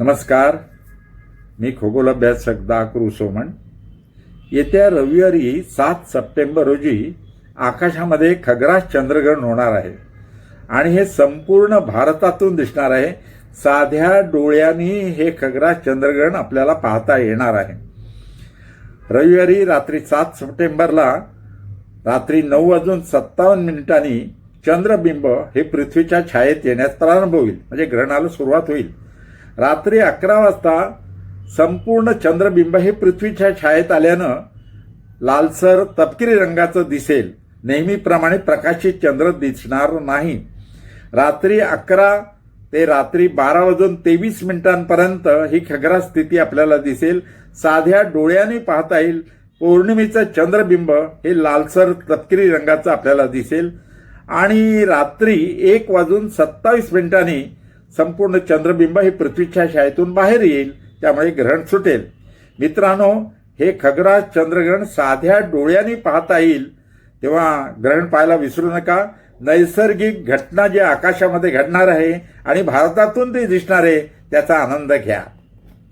नमस्कार. मी खगोल अभ्यासक दाकरू सोमण. येत्या रविवारी सात सप्टेंबर रोजी आकाशामध्ये खग्रास चंद्रग्रहण होणार आहे आणि हे संपूर्ण भारतातून दिसणार आहे. साध्या डोळ्यांनी हे खग्रास चंद्रग्रहण आपल्याला पाहता येणार आहे. रविवारी रात्री सात सप्टेंबरला रात्री नऊ वाजून सत्तावन्न मिनिटांनी चंद्रबिंब हे पृथ्वीच्या छायेत येण्यास प्रारंभ होईल. म्हणजे ग्रहणाला सुरुवात होईल. रात्री अकरा वाजता संपूर्ण चंद्रबिंब हे पृथ्वीच्या छायेत आल्यानं लालसर तपकिरी रंगाचं दिसेल. नेहमीप्रमाणे प्रकाशित चंद्र दिसणार नाही. रात्री अकरा ते रात्री बारा वाजून तेवीस मिनिटांपर्यंत ही खग्रा स्थिती आपल्याला दिसेल. साध्या डोळ्याने पाहता येईल. पौर्णिमेचं चंद्रबिंब हे लालसर तपकिरी रंगाचं आपल्याला दिसेल. आणि रात्री एक वाजून सत्तावीस मिनिटांनी संपूर्ण चंद्रबिंब हे पृथ्वीच्या शाळेतून बाहेर येईल त्यामुळे ग्रहण सुटेल. मित्रांनो हे खगराज चंद्रग्रहण साध्या डोळ्यांनी पाहता येईल. तेव्हा ग्रहण पाहायला विसरू नका. नैसर्गिक घटना जी आकाशामध्ये घडणार आहे आणि भारतातून ते दिसणार आहे त्याचा आनंद घ्या.